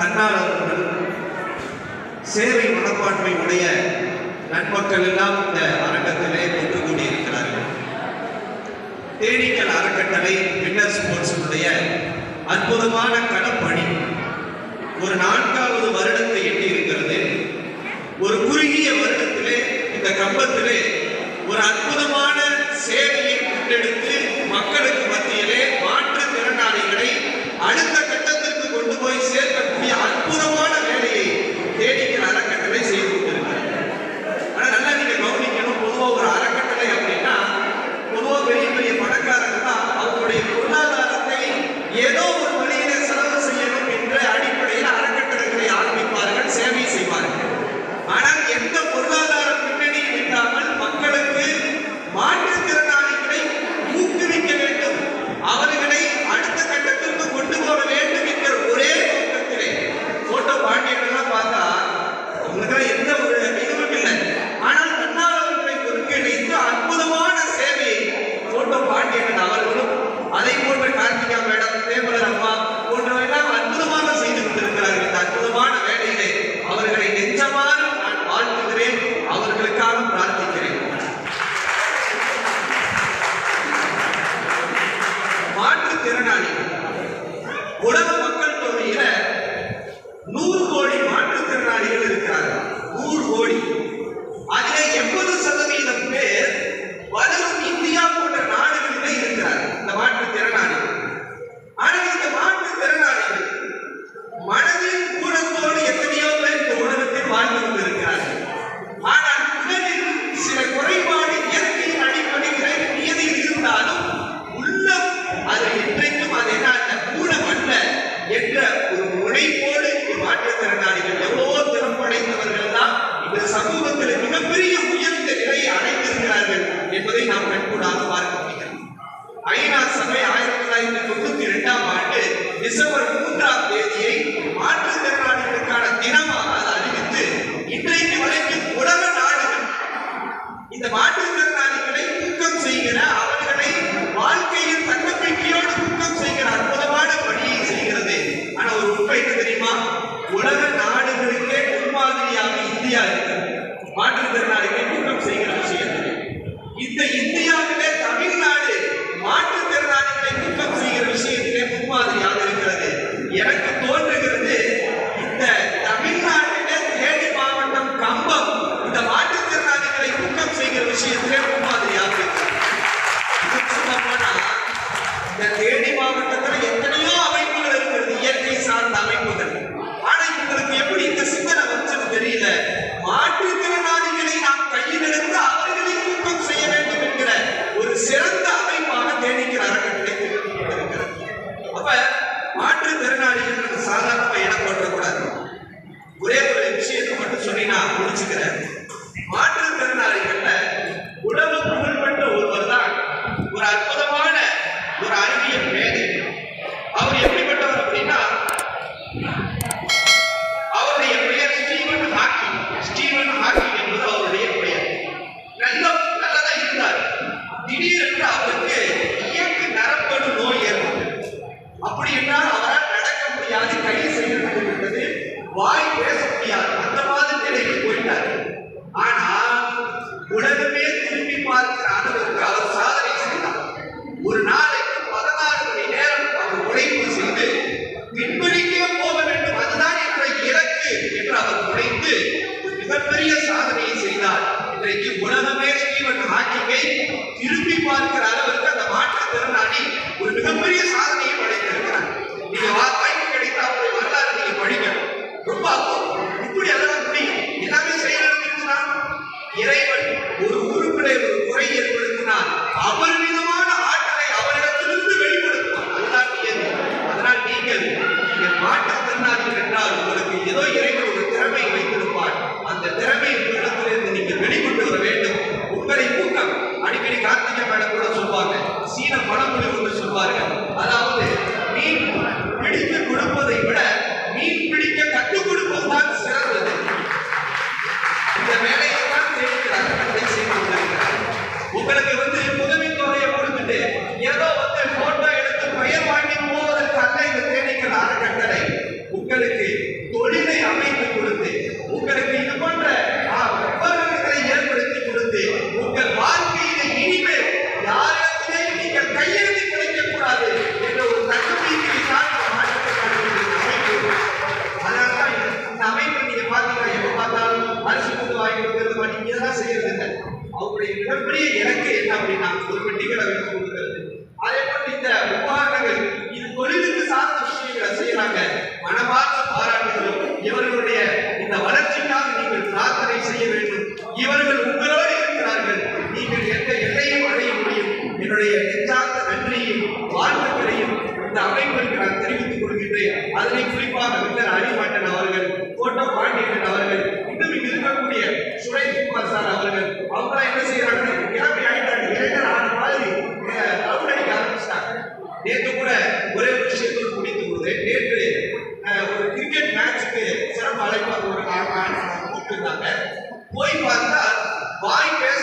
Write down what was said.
கண்ணால் சேவை மனப்பான்மை உடைய நண்பர்கள் எல்லாம் இந்த அரங்கத்திலே கொண்டு கூடியிருக்கிறார்கள் தேனீக்கள் அறக்கட்டளை வின்னர் ஸ்போர்ட்ஸினுடைய அற்புதமான களப்பணி. ஐநா சபை ஆயிரத்தி தொள்ளாயிரத்தி தொண்ணூத்தி இரண்டாம் ஆண்டு டிசம்பர் மூன்றாம் தேதியை மாற்றுத்திறனாளிகளுக்கான தினமாக அறிவித்து இன்றைக்கு வரைக்கும் உலக நாடுகள் இந்த மாற்றுத்திறனாளிகளை ஊக்கம் செய்கிற வச்சுக்கிறேன். மாற்றுத்திறனாளிகள்ல உலக புகழ்பெற்ற ஒருவர் தான் ஒரு அற்புதமான ஒரு அறிவியல் மேதை. அவர் எப்படிப்பட்டவர் அப்படின்னா அவருடைய பெயர் ஸ்டீவன் ஸ்டீவன் ஹாக்கி என்பது அவருடைய பெயர். நல்ல நல்லதா இருந்தார். திடீரென்று அவருக்கு இயக்கு நரம்பணு நோய் ஏற்பட்டது. அப்படி என்றால் அவரால் நடக்க முடியாது கை செய்ய முடியாது வாய் பேச முடியாது. அதனை குறிப்பாக பின்னர் அறிவாட்டன் அவர்கள் கோட்ட பாண்டியன் அவர்கள் இன்னும் இங்கு இருக்கக்கூடிய சுரேஷ் குமார் சார் அவர்கள் அவங்க என்ன செய்யறாங்கன்னா இளமை ஆயிட்டாங்க இளைஞர் ஆன மாதிரி ரவுண்ட் அடிக்க நேற்று கூட ஒரே ஒரு விஷயத்தோடு முடித்து போது நேற்று ஒரு கிரிக்கெட் மேட்ச்சுக்கு சிறப்பு ஒரு கூப்பிட்டு இருந்தாங்க போய் பார்த்தா வாய் பேச